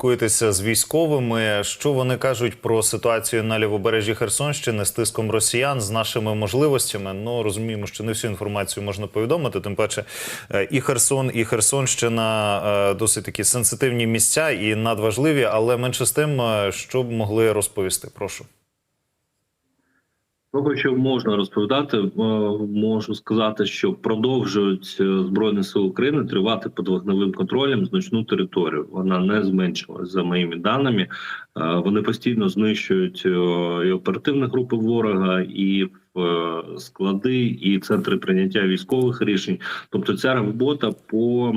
спілкуєтеся з військовими. Що вони кажуть про ситуацію на лівобережжі Херсонщини з тиском росіян, з нашими можливостями? Ну розуміємо, що не всю інформацію можна повідомити. Тим паче, е, і Херсон, і Херсонщина е, досить такі сенситивні місця і надважливі, але менше з тим, е, що б могли розповісти. Прошу. Того, що можна розповідати, е, можу сказати, що продовжують е, збройні сили України тривати під вогневим контролем значну територію. Вона не зменшилась за моїми даними. Е, Вони постійно знищують і оперативні групи ворога, і склади, і центри прийняття військових рішень. Тобто, ця робота по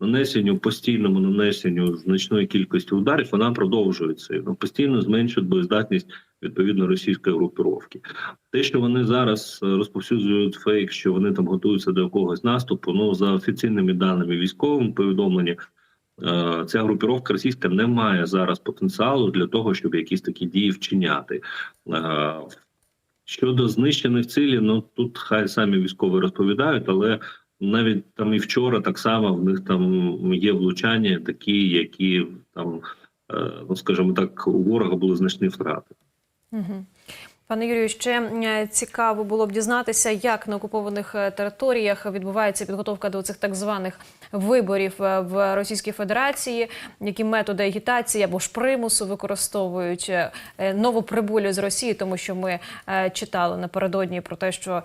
нанесенню постійному нанесенню значної кількості ударів вона продовжується. Постійно зменшують боєздатність відповідно російської групіровки. Те, що вони зараз е, розповсюджують фейк, що вони там готуються до якогось наступу. Ну за офіційними даними військовими повідомлення, е, ця групіровка російська не має зараз потенціалу для того, щоб якісь такі дії вчиняти. Е, Щодо знищених цілей, ну тут хай самі військові розповідають, але навіть там і вчора так само в них там є влучання, такі, які там, ну скажімо так, у ворога були значні втрати. Пане Юрію, ще е, цікаво було б дізнатися, як на окупованих е, територіях відбувається підготовка до цих так званих виборів е, в Російській Федерації, які методи агітації або ж примусу використовують новоприбулі з Росії, тому що ми читали напередодні про те, що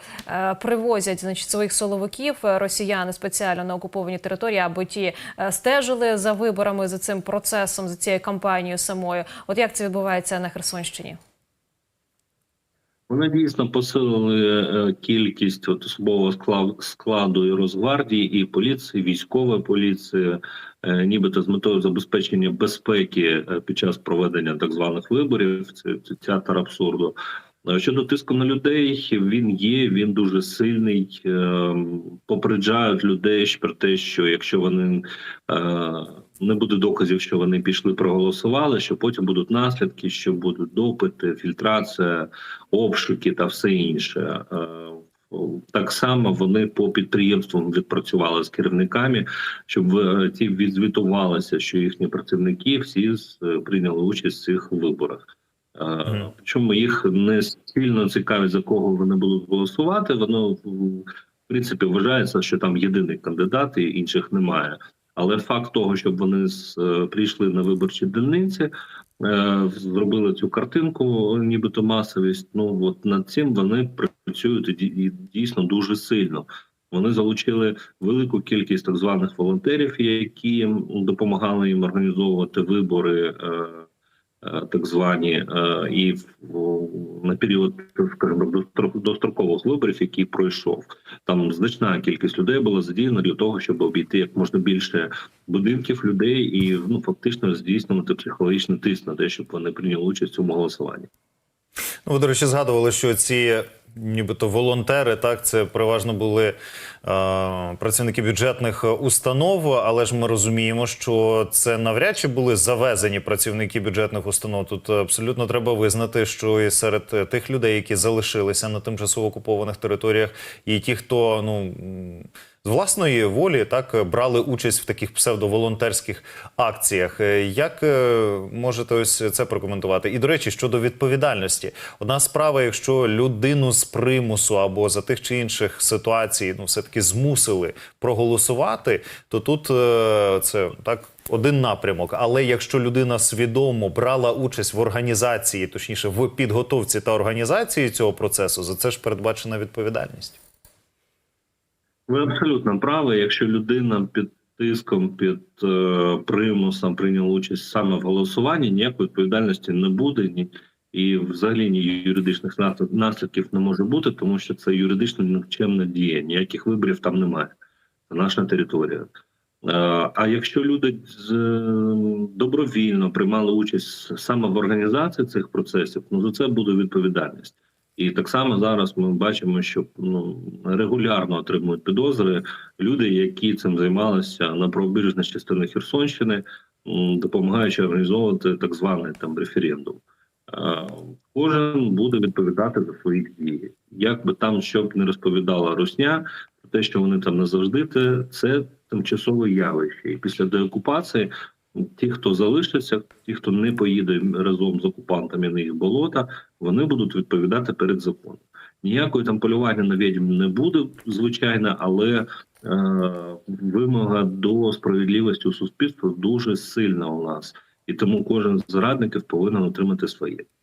привозять значить своїх соловиків росіяни спеціально на окуповані території, аби ті стежили за виборами за цим процесом, за цією кампанією самою. От як це відбувається на Херсонщині? Вони дійсно посилили е, кількість от особового скла- складу і Росгвардії, і поліції, військової поліції, е, нібито з метою забезпечення безпеки е, під час проведення так званих виборів. Це театр абсурду. Е, Щодо тиску на людей, він є, він дуже сильний. Е, Попереджають людей про те, що якщо вони е, не буде доказів, що вони пішли проголосували, що потім будуть наслідки, що будуть допити, фільтрація, обшуки та все інше. Так само вони по підприємствам відпрацювали з керівниками, щоб ті відзвітувалися, що їхні працівники всі прийняли участь в цих виборах. Е, Причому їх не сильно цікавить, за кого вони будуть голосувати. Воно в принципі вважається, що там єдиний кандидат і інших немає. Але факт того, щоб вони е, прийшли на виборчі дільниці, е, зробили цю картинку, нібито масовість. Ну от над цим вони працюють і дійсно дуже сильно. Вони залучили велику кількість так званих волонтерів, які допомагали їм організовувати вибори. Е, Так звані е, і на період скажімо, дострок- дострокових виборів, який пройшов, там значна кількість людей була задіяна для того, щоб обійти як можна більше будинків людей і ну фактично здійснювати психологічний тиск на те, щоб вони прийняли участь у цьому голосуванні. Ну, ви, до речі, згадували, що ці нібито волонтери, так, це переважно були е, працівники бюджетних установ, але ж ми розуміємо, що це навряд чи були завезені працівники бюджетних установ. Тут абсолютно треба визнати, що і серед тих людей, які залишилися на тимчасово окупованих територіях, і ті, хто ну. Власної волі так брали участь в таких псевдоволонтерських акціях. Е, Як е, можете ось це прокоментувати? І до речі, щодо відповідальності, одна справа, якщо людину з примусу або за тих чи інших ситуацій, ну все таки змусили проголосувати, то тут е, це так. Один напрямок, але якщо людина свідомо брала участь в організації, точніше в підготовці та організації цього процесу, за це ж передбачена відповідальність. Ви абсолютно праві. Якщо людина під тиском, під е, примусом прийняла участь саме в голосуванні, ніякої відповідальності не буде ні. І взагалі ні юридичних наслідків не може бути, тому що це юридично нікчемна дія. Ніяких виборів там немає. Це наша територія. Е, А якщо люди з- добровільно приймали участь саме в організації цих процесів, ну за це буде відповідальність. І так само зараз ми бачимо, що ну регулярно отримують підозри люди, які цим займалися на правобережній частині Херсонщини, допомагаючи організовувати так званий там референдум. Кожен буде відповідати за свої дії. Як би там що б не розповідала Русня, про те, що вони там не завжди, це тимчасове явище. І після деокупації Ті, хто залишиться, ті, хто не поїде разом з окупантами на їх болота, вони будуть відповідати перед законом. Ніякої там полювання на відьм не буде, звичайно, але е, вимога до справедливості у суспільстві дуже сильна у нас, і тому кожен з зрадників повинен отримати своє.